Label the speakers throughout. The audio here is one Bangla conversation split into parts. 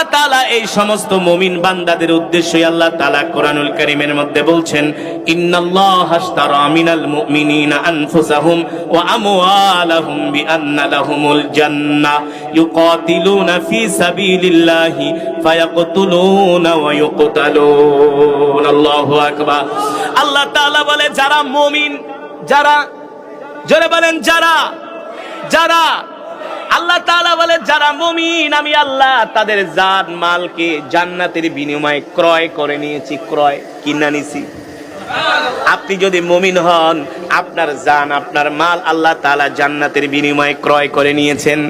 Speaker 1: আল্লাহ তালা এই সমস্ত মমিন বান্দাদের উদ্দেশ্যে আল্লাহ তাআলা কোরআনুল কারীমের মধ্যে বলছেন আল্লাহু বলে, যারা মুমিন, যারা, জোরে বলেন, যারা যারা আল্লাহ তাআলা বলে যারা মুমিন, আমি আল্লাহ তাদের জাত মালকে জান্নাতের বিনিময়ে ক্রয় করে নিয়েছি, ক্রয় কিনা নিছি আপনি যদি মুমিন হন, আপনার জান, আপনার মাল আল্লাহ তাআলা জান্নাতের বিনিময়ে ক্রয় করে নিয়েছেন।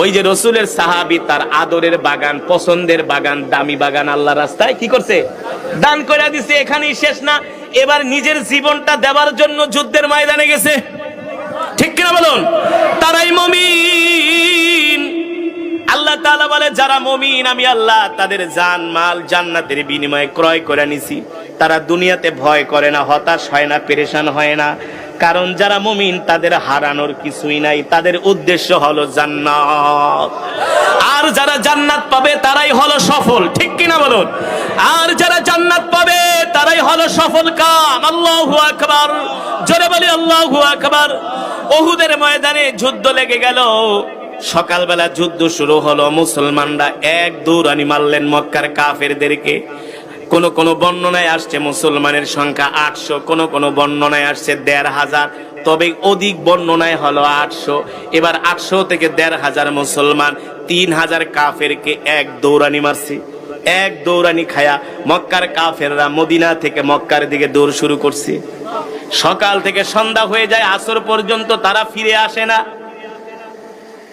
Speaker 1: ওই যে রসুলের সাহাবী, তার আদরের বাগান, পছন্দের বাগান, দামি বাগান আল্লাহ রাস্তায় কি করছে? দান করে দিছে, এখানেই শেষ না। এবার নিজের জীবনটা দেওয়ার জন্য যুদ্ধের ময়দানে গেছে। ঠিক কিনা বলুন? তারাই মমিন। তাআলা বলে, যারা মমিন, আমি আল্লাহ তাদের জান, মাল জান্নাতের বিনিময়ে ক্রয় করে নিছি। তারা দুনিয়াতে ভয় করে না, হতাশ হয় না, পেরেশান হয় না। কারণ যারা মমিন, তাদের হারানোর কিছুই নাই। তাদের উদ্দেশ্য হলো জান্নাত। আর যারা জান্নাত পাবে, তারাই হলো সফল। ঠিক কিনা বলুন? আর যারা জান্নাত পাবে, তারাই হলো সফল কাম। আল্লাহু আকবার। জোরে বলি, আল্লাহু আকবার। ওহুদের ময়দানে যুদ্ধ লেগে গেল। সকালবেলা যুদ্ধ শুরু হলো, মুসলমানরা এক দৌড়ানি মারলেন মক্কার কাফেরদেরকে। কোন কোন বর্ণনায় আসছে মুসলমানের সংখ্যা আটশো, কোন কোন বর্ণনায় আসছে দেড় হাজার, তবে অধিক বর্ণনায় হলো আটশো। এবার আটশো থেকে দেড় হাজার মুসলমান, তিন হাজার কাফেরকে এক দৌড়ানি মারছে। এক দৌড়ানি খায়া মক্কার কাফেররা মদিনা থেকে মক্কার দিকে দৌড় শুরু করছে। সকাল থেকে সন্ধ্যা হয়ে যায়, আসর পর্যন্ত তারা ফিরে আসে না।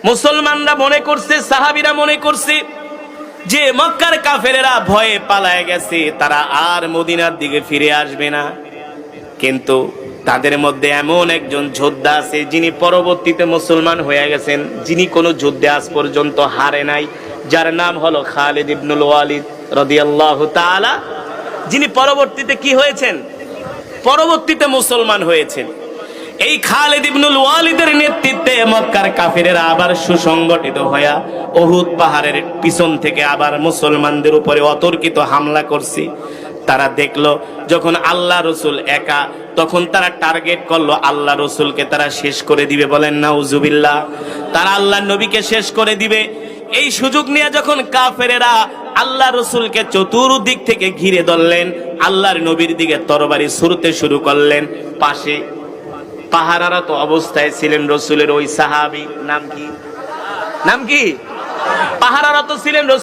Speaker 1: মুসলমানরা মনে করছে, সাহাবিরা মনে করছে যে মক্কার কাফেরেরা ভয়ে পালায় গেছে, তারা আর মদিনার দিকে ফিরে আসবে না। কিন্তু তাদের মধ্যে এমন একজন যোদ্ধা আছে, যিনি পরবর্তীতে মুসলমান হয়ে গেছেন। যিনি কোনো যুদ্ধে আজ পর্যন্ত হারে নাই, যার নাম হলো খালিদ ইবনুল ওয়ালিদ রাদিয়াল্লাহু তাআলা। যিনি পরবর্তীতে কি হয়েছেন? পরবর্তীতে মুসলমান হয়েছেন। এই খালিদ ইবনুল ওয়ালিদের নেতৃত্বে মক্কার কাফিরেরা আবার সুসংগঠিত হইয়া অহুদ পাহাড়ের পিছন থেকে আবার মুসলমানদের উপরে অতর্কিত হামলা করছে। তারা দেখল, যখন আল্লাহ রসুল একা, তখন তারা টার্গেট করল, আল্লাহ রসুলকে তারা শেষ করে দিবে বলেন না উজুবিল্লাহ তারা আল্লাহ নবীকে শেষ করে দিবে। এই সুযোগ নিয়ে যখন কাফেরেরা আল্লাহ রসুলকে চতুর্দিক থেকে ঘিরে ধরলেন, আল্লাহর নবীর দিকে তরবারি ছুড়তে শুরু করলেন। পাশে পাহারারত অবস্থায় ছিলেন রসুলের ওই সাহাবি। নাম কি? নাম কি? পাহারারত ছিলেন